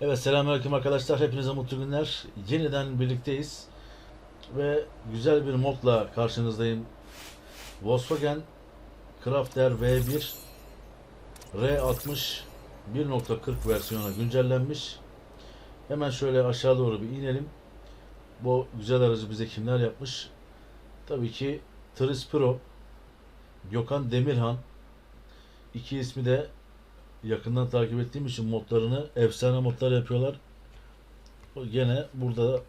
Evet selamünaleyküm arkadaşlar. Hepinize mutlu günler. Yeniden birlikteyiz. Ve güzel bir modla karşınızdayım. Volkswagen Crafter V1 R60 1.40 versiyona güncellenmiş. Hemen şöyle aşağı doğru bir inelim. Bu güzel aracı bize kimler yapmış? Tabii ki Tris Pro, Gökhan Demirhan. İki ismi de yakından takip ettiğim için modlarını efsane modlar yapıyorlar. Gene burada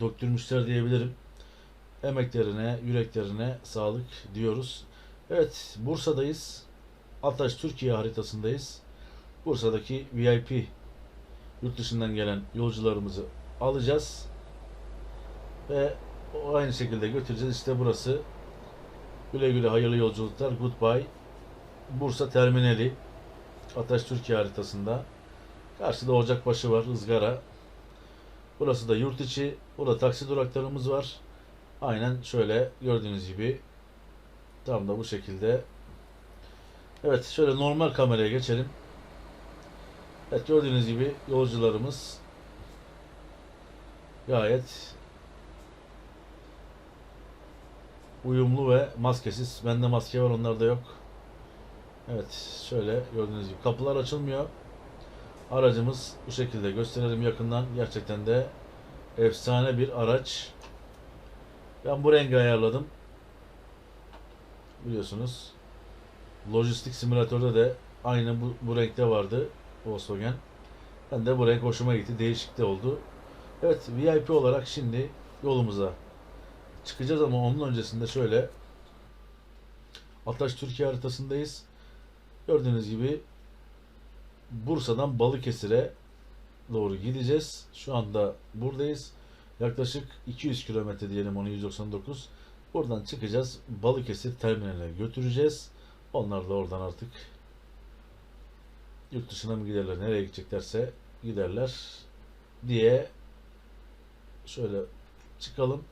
döktürmüşler diyebilirim. Emeklerine, yüreklerine sağlık diyoruz. Evet, Bursa'dayız. Ataş Türkiye haritasındayız. Bursa'daki VIP yurt dışından gelen yolcularımızı alacağız. Ve aynı şekilde götüreceğiz. İşte burası. Güle güle hayırlı yolculuklar. Goodbye. Bursa Terminali. Ataş Türkiye haritasında. Karşıda Ocakbaşı var, ızgara. Burası da yurt içi. Burada taksi duraklarımız var. Aynen şöyle gördüğünüz gibi. Tam da bu şekilde. Evet şöyle normal kameraya geçelim. Evet gördüğünüz gibi yolcularımız gayet uyumlu ve maskesiz. Bende maske var onlarda yok. Evet şöyle gördüğünüz gibi kapılar açılmıyor. Aracımız bu şekilde gösterelim yakından. Gerçekten de efsane bir araç. Ben bu rengi ayarladım. Biliyorsunuz. Lojistik simülatörde de aynı bu, bu renkte vardı Volkswagen. Ben de bu renk hoşuma gitti. Değişik de oldu. Evet VIP olarak şimdi yolumuza çıkacağız ama onun öncesinde şöyle Ataş Türkiye haritasındayız. Gördüğünüz gibi Bursa'dan Balıkesir'e doğru gideceğiz. Şu anda buradayız. Yaklaşık 200 kilometre diyelim onu 199. Buradan çıkacağız. Balıkesir terminaline götüreceğiz. Onlar da oradan artık yurt dışına mı giderler, nereye gideceklerse giderler diye şöyle çıkalım.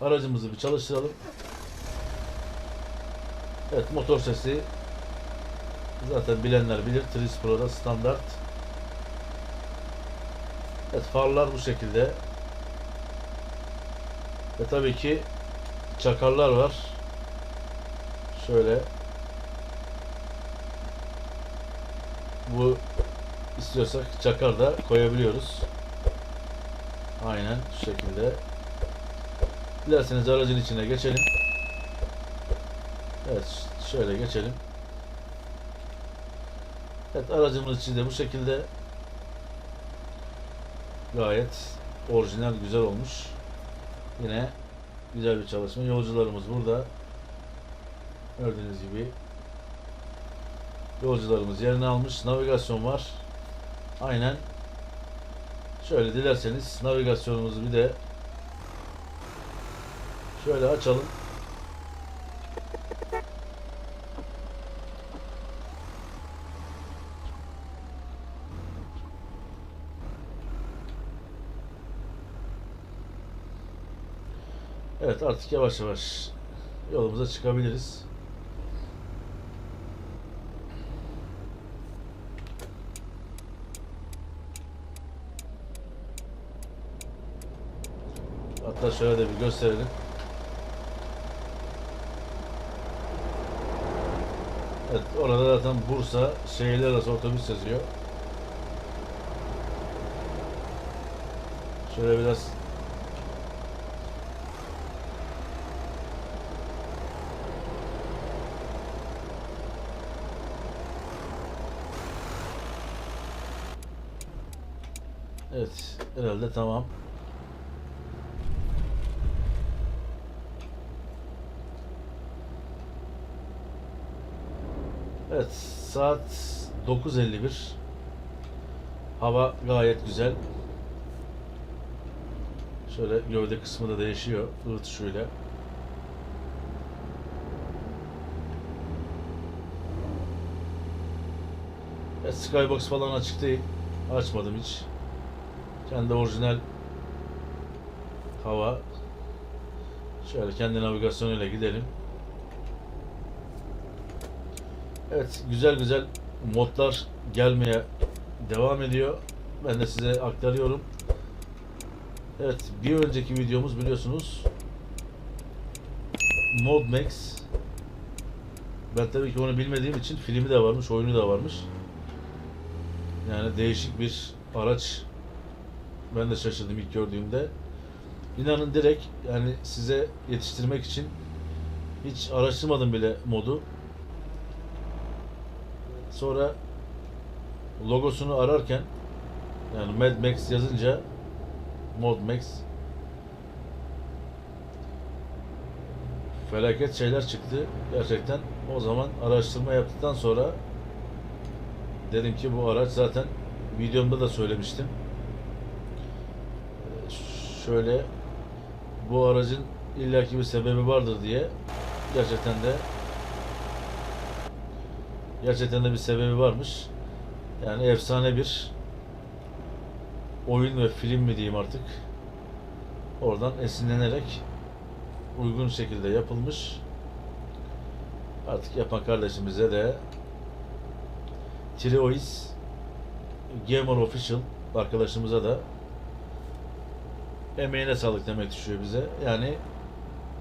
Aracımızı bir çalıştıralım. Evet motor sesi zaten bilenler bilir. Tris Pro'da standart. Evet farlar bu şekilde. Ve tabii ki çakarlar var. Şöyle bu istiyorsak çakar da koyabiliyoruz. Aynen şu şekilde. Dilerseniz aracın içine geçelim. Evet şöyle geçelim. Evet aracımız içi de bu şekilde gayet orijinal güzel olmuş. Yine güzel bir çalışma. Yolcularımız burada. Gördüğünüz gibi yolcularımız yerini almış. Navigasyon var. Aynen şöyle dilerseniz navigasyonumuzu bir de şöyle açalım. Evet artık yavaş yavaş yolumuza çıkabiliriz. Hatta şöyle de bir gösterelim. Evet orada zaten Bursa şehirler arası otobüs yazıyor. Şöyle biraz Evet, herhalde tamam. Evet, saat 9.51. Hava gayet güzel. Şöyle gövde kısmı da değişiyor ırtışıyla. Evet, Skybox falan açık değil. Açmadım hiç. Kendi orijinal hava. Şöyle kendi navigasyonuyla gidelim. Evet güzel güzel modlar gelmeye devam ediyor. Ben de size aktarıyorum. Evet, bir önceki videomuz biliyorsunuz Mod Max. Ben tabii ki onu bilmediğim için filmi de varmış, oyunu da varmış. Yani değişik bir araç. Ben de şaşırdım ilk gördüğümde. İnanın direkt yani size yetiştirmek için hiç araştırmadım bile modu. Sonra logosunu ararken yani Mad Max yazınca Mod Max felaket şeyler çıktı gerçekten. O zaman araştırma yaptıktan sonra dedim ki bu araç zaten videomda da söylemiştim. Şöyle bu aracın illaki bir sebebi vardır diye gerçekten de gerçekten de bir sebebi varmış. Yani efsane bir oyun ve film mi diyeyim artık. Oradan esinlenerek uygun şekilde yapılmış. Artık yapan kardeşimize de Triois Gamer Official arkadaşımıza da emeğine sağlık demek düşüyor bize. Yani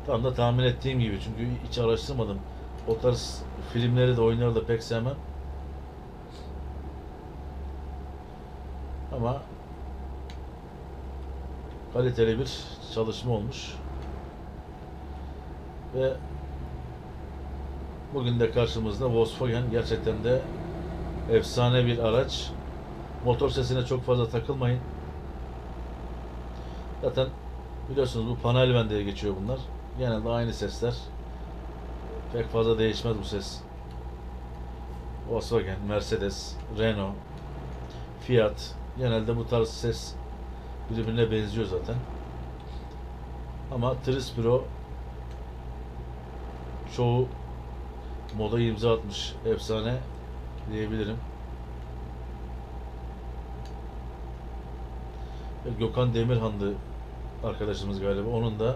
tam da tahmin ettiğim gibi çünkü hiç araştırmadım. O tarz filmleri de oyunları da pek sevmem. Ama kaliteli bir çalışma olmuş. Ve bugün de karşımızda Volkswagen gerçekten de efsane bir araç. Motor sesine çok fazla takılmayın. Zaten biliyorsunuz bu panel diye geçiyor bunlar. Genelde aynı sesler. Pek fazla değişmez bu ses. Volkswagen, Mercedes, Renault, Fiat genelde bu tarz ses birbirine benziyor zaten. Ama Tris Pro çoğu moda imza atmış. Efsane diyebilirim. Gökhan Demirhan'dı arkadaşımız galiba. Onun da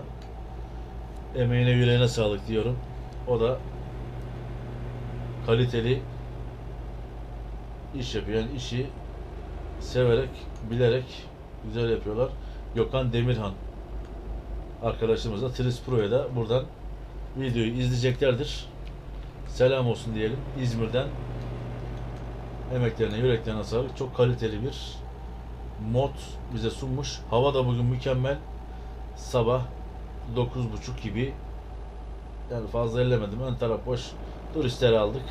emeğine yüreğine sağlık diyorum. O da kaliteli iş yapıyor. Yani işi severek, bilerek güzel yapıyorlar. Gökhan Demirhan arkadaşımız da Tris Pro'ya da buradan videoyu izleyeceklerdir. Selam olsun diyelim İzmir'den. Emeklerine, yüreklerine sağlık. Çok kaliteli bir mod bize sunmuş. Hava da bugün mükemmel. Sabah 9.30 gibi yani fazla ellemedim. Ön taraf boş. Turistleri aldık.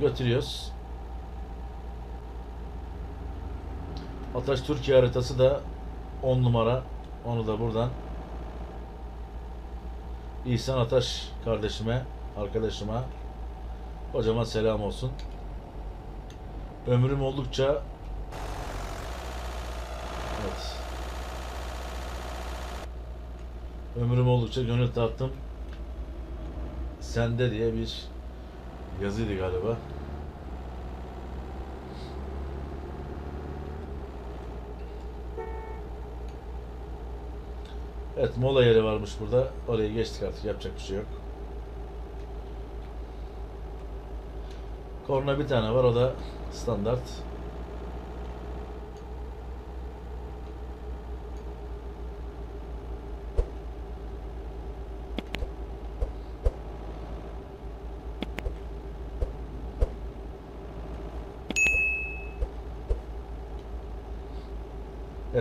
Götürüyoruz. Ataş Türkiye haritası da 10 numara. Onu da buradan İhsan Ataş kardeşime, arkadaşıma kocaman selam olsun. Ömrüm oldukça Evet. Ömrüm oldukça gönül tattım. Sende diye bir yazıydı galiba. Evet mola yeri varmış burada. Oraya geçtik artık yapacak bir şey yok. Korna bir tane var o da standart.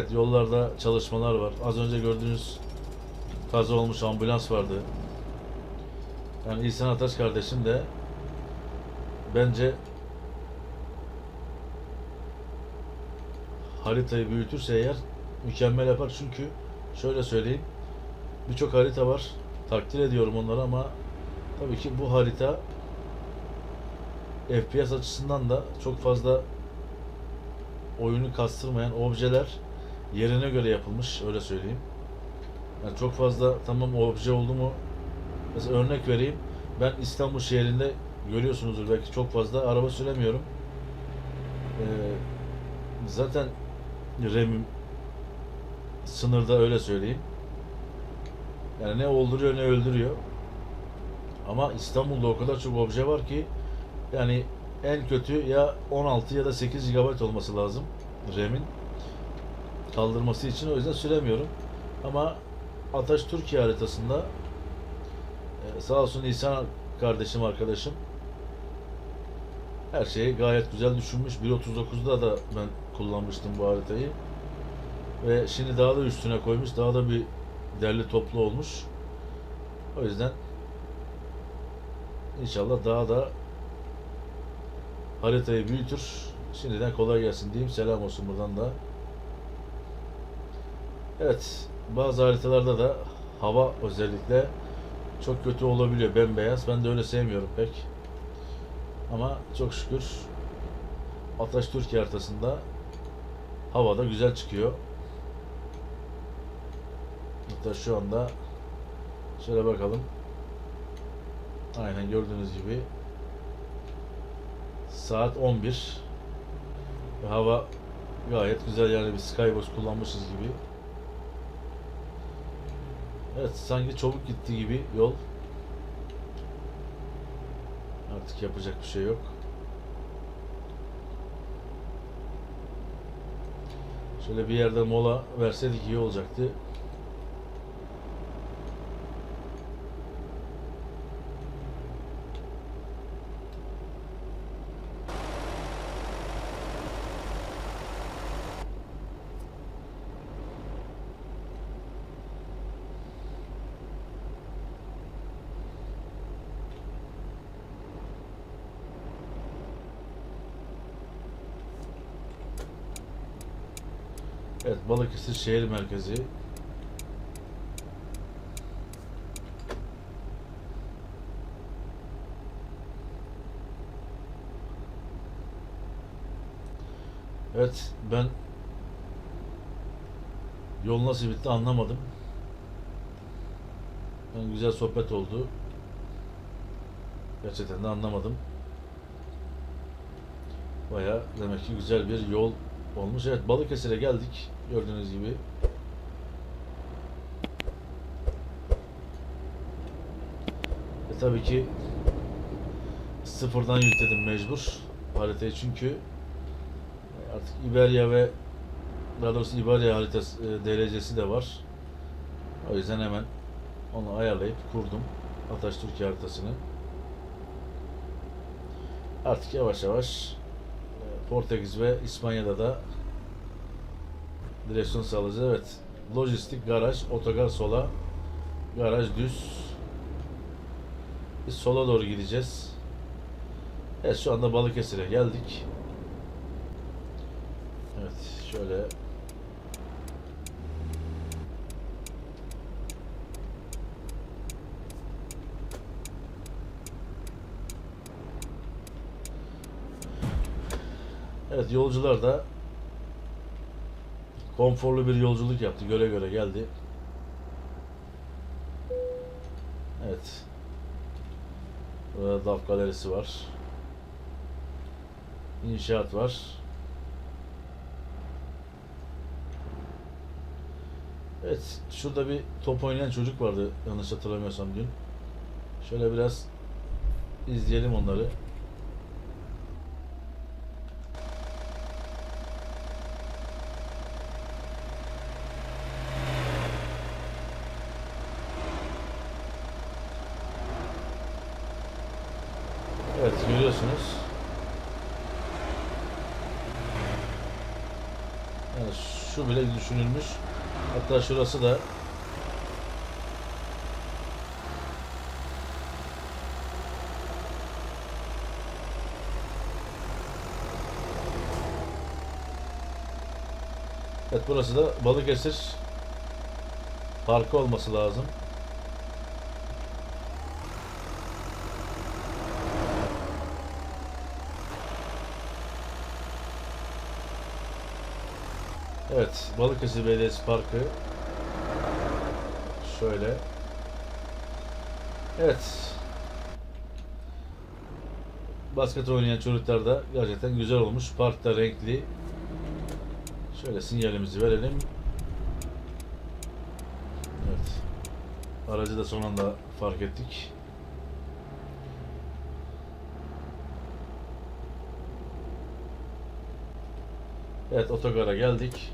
Evet yollarda çalışmalar var. Az önce gördüğünüz kaza olmuş ambulans vardı. Yani İhsan Ataş kardeşim de bence haritayı büyütürse eğer mükemmel yapar çünkü şöyle söyleyeyim birçok harita var takdir ediyorum onları ama tabii ki bu harita FPS açısından da çok fazla oyunu kastırmayan objeler yerine göre yapılmış öyle söyleyeyim. Yani çok fazla tamam obje oldu mu mesela örnek vereyim ben İstanbul şehrinde görüyorsunuzdur belki çok fazla araba süremiyorum. Ee, zaten RAM'im sınırda öyle söyleyeyim. Yani ne olduruyor ne öldürüyor. Ama İstanbul'da o kadar çok obje var ki yani en kötü ya 16 ya da 8 GB olması lazım RAM'in kaldırması için o yüzden süremiyorum. Ama Ataş Türkiye haritasında e, sağ olsun İhsan kardeşim arkadaşım her şeyi gayet güzel düşünmüş. 1.39'da da ben kullanmıştım bu haritayı. Ve şimdi daha da üstüne koymuş. Daha da bir derli toplu olmuş. O yüzden inşallah daha da haritayı büyütür. Şimdiden kolay gelsin diyeyim. Selam olsun buradan da. Evet. Bazı haritalarda da hava özellikle çok kötü olabiliyor. Bembeyaz. Ben de öyle sevmiyorum pek. Ama çok şükür Ataş Türkiye haritasında havada güzel çıkıyor. Hatta şu anda şöyle bakalım. Aynen gördüğünüz gibi saat 11 ve hava gayet güzel yani bir Skybox kullanmışız gibi. Evet sanki çabuk gitti gibi yol. Artık yapacak bir şey yok. Şöyle bir yerde mola verseydik iyi olacaktı. Evet Balıkesir şehir merkezi. Evet ben yol nasıl bitti anlamadım. Ben güzel sohbet oldu. Gerçekten de anlamadım. Baya demek ki güzel bir yol olmuş. Evet Balıkesir'e geldik. Gördüğünüz gibi. E tabii ki sıfırdan yükledim mecbur haritayı çünkü artık İberya ve daha doğrusu İberya haritası e, DLC'si de var. O yüzden hemen onu ayarlayıp kurdum. Ataş Türkiye haritasını. Artık yavaş yavaş e, Portekiz ve İspanya'da da direksiyon sağlayacağız. Evet. Lojistik, garaj, otogar sola, garaj düz. Biz sola doğru gideceğiz. Evet şu anda Balıkesir'e geldik. Evet şöyle Evet yolcular da konforlu bir yolculuk yaptı. Göre göre geldi. Evet. Burada DAF galerisi var. İnşaat var. Evet. Şurada bir top oynayan çocuk vardı. Yanlış hatırlamıyorsam dün. Şöyle biraz izleyelim onları. Evet görüyorsunuz. Yani şu bile düşünülmüş. Hatta şurası da Evet burası da Balıkesir Parkı olması lazım. Evet, Balıkesir Belediyesi Parkı. Şöyle. Evet. Basket oynayan çocuklar da gerçekten güzel olmuş. Parkta renkli. Şöyle sinyalimizi verelim. Evet. Aracı da son anda fark ettik. Evet otogara geldik.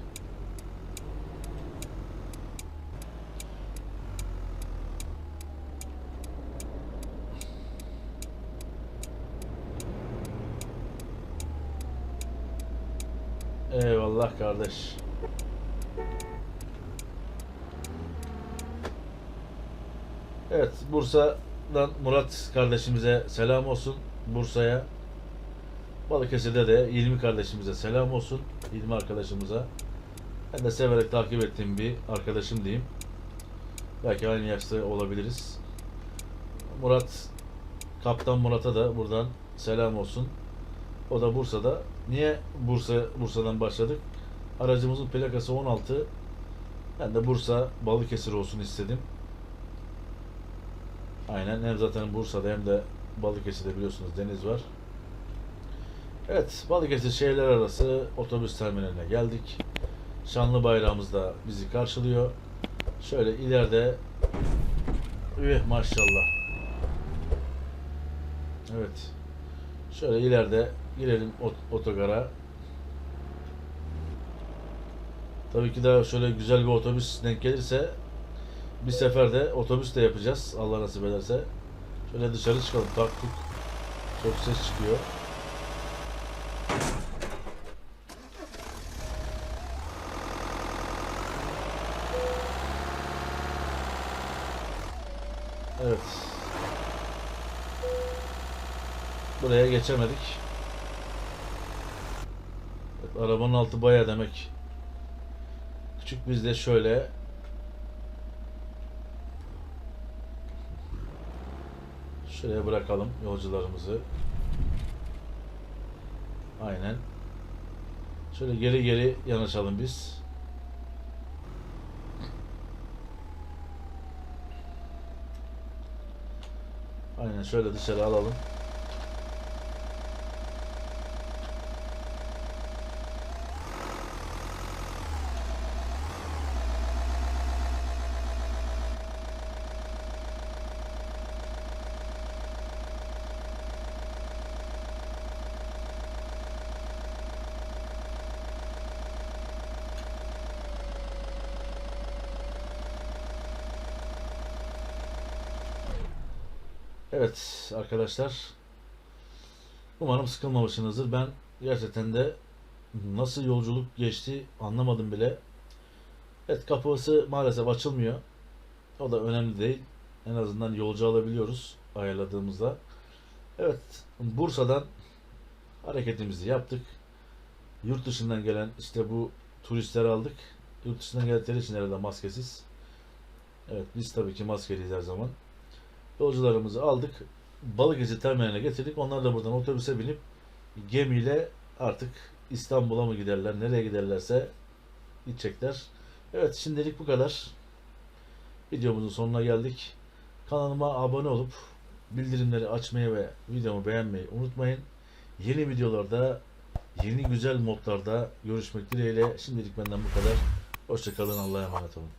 Eyvallah kardeş. Evet Bursa'dan Murat kardeşimize selam olsun. Bursa'ya. Balıkesir'de de İlmi kardeşimize selam olsun. İlmi arkadaşımıza. Ben de severek takip ettiğim bir arkadaşım diyeyim. Belki aynı yaşta olabiliriz. Murat, Kaptan Murat'a da buradan selam olsun. O da Bursa'da. Niye Bursa Bursa'dan başladık? Aracımızın plakası 16. Ben de Bursa Balıkesir olsun istedim. Aynen hem zaten Bursa'da hem de Balıkesir'de biliyorsunuz deniz var. Evet Balıkesir şehirler arası otobüs terminaline geldik. Şanlı bayrağımız da bizi karşılıyor. Şöyle ileride Üh maşallah. Evet. Şöyle ileride girelim ot- otogara. Tabii ki daha şöyle güzel bir otobüs denk gelirse bir seferde otobüs de yapacağız Allah nasip ederse. Şöyle dışarı çıkalım taktuk. Çok ses çıkıyor. Evet. Buraya geçemedik. Evet, arabanın altı baya demek. Küçük biz de şöyle Şuraya bırakalım yolcularımızı. Aynen. Şöyle geri geri yanaşalım biz. Aynen şöyle dışarı alalım. Evet arkadaşlar. Umarım sıkılmamışsınızdır. Ben gerçekten de nasıl yolculuk geçti anlamadım bile. Evet kapısı maalesef açılmıyor. O da önemli değil. En azından yolcu alabiliyoruz ayarladığımızda. Evet Bursa'dan hareketimizi yaptık. Yurt dışından gelen işte bu turistleri aldık. Yurt dışından geldikleri için herhalde maskesiz. Evet biz tabii ki maskeliyiz her zaman. Yolcularımızı aldık. Balıkesir terminaline getirdik. Onlar da buradan otobüse binip gemiyle artık İstanbul'a mı giderler, nereye giderlerse gidecekler. Evet şimdilik bu kadar. Videomuzun sonuna geldik. Kanalıma abone olup bildirimleri açmayı ve videomu beğenmeyi unutmayın. Yeni videolarda, yeni güzel modlarda görüşmek dileğiyle. Şimdilik benden bu kadar. Hoşçakalın. Allah'a emanet olun.